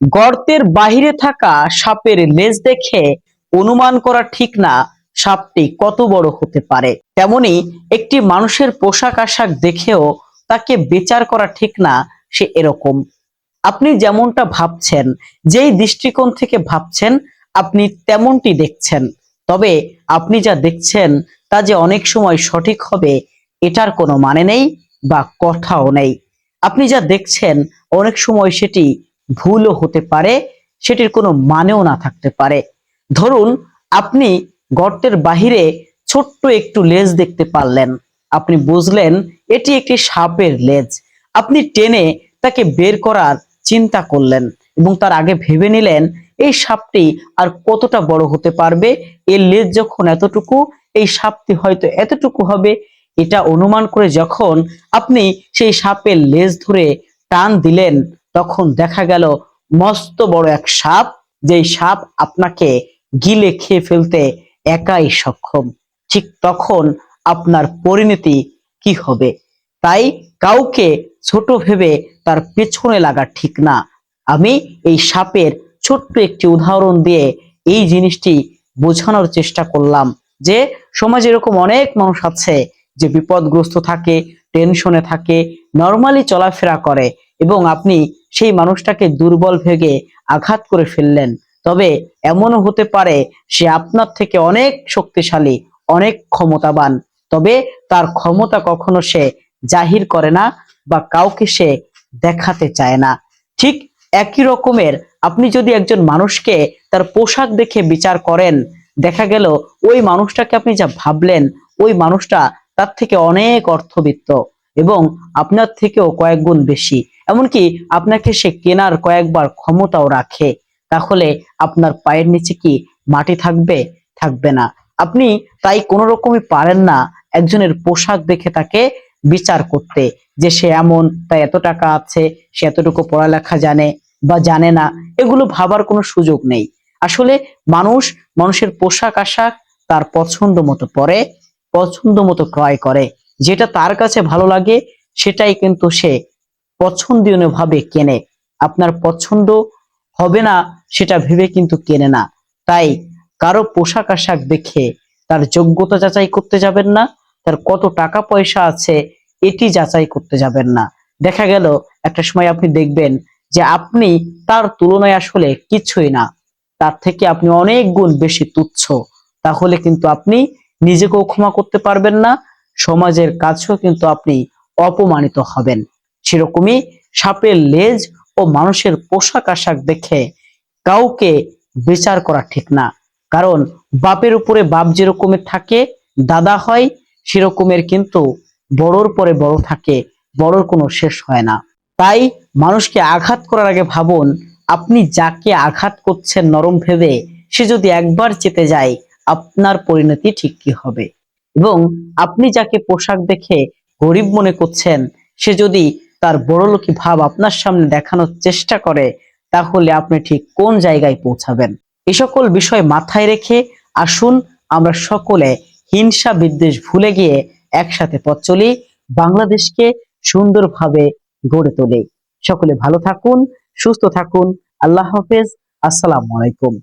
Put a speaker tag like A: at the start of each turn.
A: গর্তের বাহিরে থাকা সাপের লেজ দেখে অনুমান করা ঠিক না, সাপটি কত বড় হতে পারে। তেমনি একটি মানুষের পোশাক আশাক দেখেও তাকে বিচার করা ঠিক না, সে এরকম। আপনি যেমনটা ভাবছেন, যেই দৃষ্টিকোণ থেকে ভাবছেন, আপনি তেমনটি দেখছেন। তবে আপনি যা দেখছেন, তা যে অনেক সময় সঠিক হবে, এটার কোনো মানে নেই বা কথাও নেই। আপনি যা দেখছেন, অনেক সময় সেটি ভুলও হতে পারে, সেটির কোনো মানেও না থাকতে পারে। ধরুন, আপনি গর্তের বাহিরে ছোট্ট একটু লেজ দেখতে পারলেন। আপনি বুঝলেন, এটি একটি সাপের লেজ। আপনি টেনে তাকে বের করার চিন্তা করলেন এবং তার আগে ভেবে নিলেন, এই সাপটি আর কতটা বড় হতে পারবে? এর লেজ যখন এতটুকু, এই সাপটি হয়তো এতটুকু হবে। এটা অনুমান করে যখন আপনি সেই সাপের লেজ ধরে টান দিলেন তখন দেখা গেল মস্ত বড় এক সাপ, যেই সাপ আপনাকে গিলে খেয়ে ফেলতে একাই সক্ষম। ঠিক তখন আপনার পরিণতি কি হবে? তাই কাউকে ছোট ভেবে তার পেছনে লাগা ঠিক না। আমি এই সাপের ছোট্ট একটি উদাহরণ দিয়ে এই জিনিসটি বোঝানোর চেষ্টা করলাম যে সমাজে এরকম অনেক মানুষ আছে যে বিপদগ্রস্ত থাকে টেনশনে থাকে নর্মালি চলাফেরা করে। এবং আপনি সেই মানুষটাকে দুর্বল ভেগে আঘাত করে ফেললেন। তবে এমনও হতে পারে সে আপনার থেকে অনেক শক্তিশালী, অনেক ক্ষমতাবান। তবে তার ক্ষমতা কখনো সে জাহির করে না বা কাউকে সে দেখাতে চায় না। ঠিক একই রকমের আপনি যদি একজন মানুষকে তার পোশাক দেখে বিচার করেন, দেখা গেল ওই মানুষটাকে আপনি যা ভাবলেন, ওই মানুষটা তার থেকে অনেক অর্থবিত্ত এবং আপনার থেকেও কয়েক গুণ বেশি। এমনকি আপনাকে সে কেনার কয়েকবার ক্ষমতাও রাখে। তাহলে আপনার পায়ের নিচে কি মাটি থাকবে? থাকবে না। আপনি তাই কোনো রকমই পারেন না একজনের পোশাক দেখে তাকে বিচার করতে যে সে এমন, তাই এত টাকা আছে, সে এতটুকু পড়ালেখা জানে বা জানে না। এগুলো ভাবার কোনো সুযোগ নেই। আসলে মানুষ মানুষের পোশাক আশাক তার পছন্দ মতো পরে, পছন্দ মতো ক্রয় করে। যেটা তার কাছে ভালো লাগে, সেটাই কিন্তু সে পছন্দনীয় ভাবে কেনে। আপনার পছন্দ হবে না, সেটা ভেবে কিন্তু কেনে না। তাই কারও পোশাক আশাক দেখে তার যোগ্যতা যাচাই করতে যাবেন না, তার কত টাকা পয়সা আছে এটি যাচাই করতে যাবেন না। দেখা গেল, একটা সময় আপনি দেখবেন যে আপনি তার তুলনায় আসলে কিছুই না। তার থেকে আপনি অনেক গুণ বেশি তুচ্ছ। তাহলে কিন্তু আপনি নিজেকেও ক্ষমা করতে পারবেন না, সমাজের কাছেও কিন্তু আপনি অপমানিত হবেন। সেরকমই সাপের লেজ ও মানুষের পোশাক আশাক দেখে কাউকে বিচার করা ঠিক না। কারণ বাপের উপরে বাপ যেরকমের থাকে, দাদা হয়, সেরকমের কিন্তু বড়র পরে বড় থাকে, বড়র কোনো শেষ হয় না। তাই মানুষকে আঘাত করার আগে ভাবুন, আপনি যাকে আঘাত করছেন নরম ভেবে, সে যদি একবার চেতে যায়, আপনার পরিণতি ঠিক কি হবে? এবং আপনি যাকে পোশাক দেখে গরিব মনে করছেন, সে যদি তার বড়লোকি ভাব আপনার সামনে দেখানোর চেষ্টা করে, তাহলে আপনি ঠিক কোন জায়গায় পৌঁছাবেন? এ সকল বিষয় মাথায় রেখে আসুন, আমরা সকলে হিংসা বিদ্বেষ ভুলে গিয়ে একসাথে পথ চলি, বাংলাদেশকে সুন্দরভাবে গড়ে তোলে। সকলে ভালো থাকুন, সুস্থ থাকুন, আল্লাহ হাফেজ, আসসালামু আলাইকুম।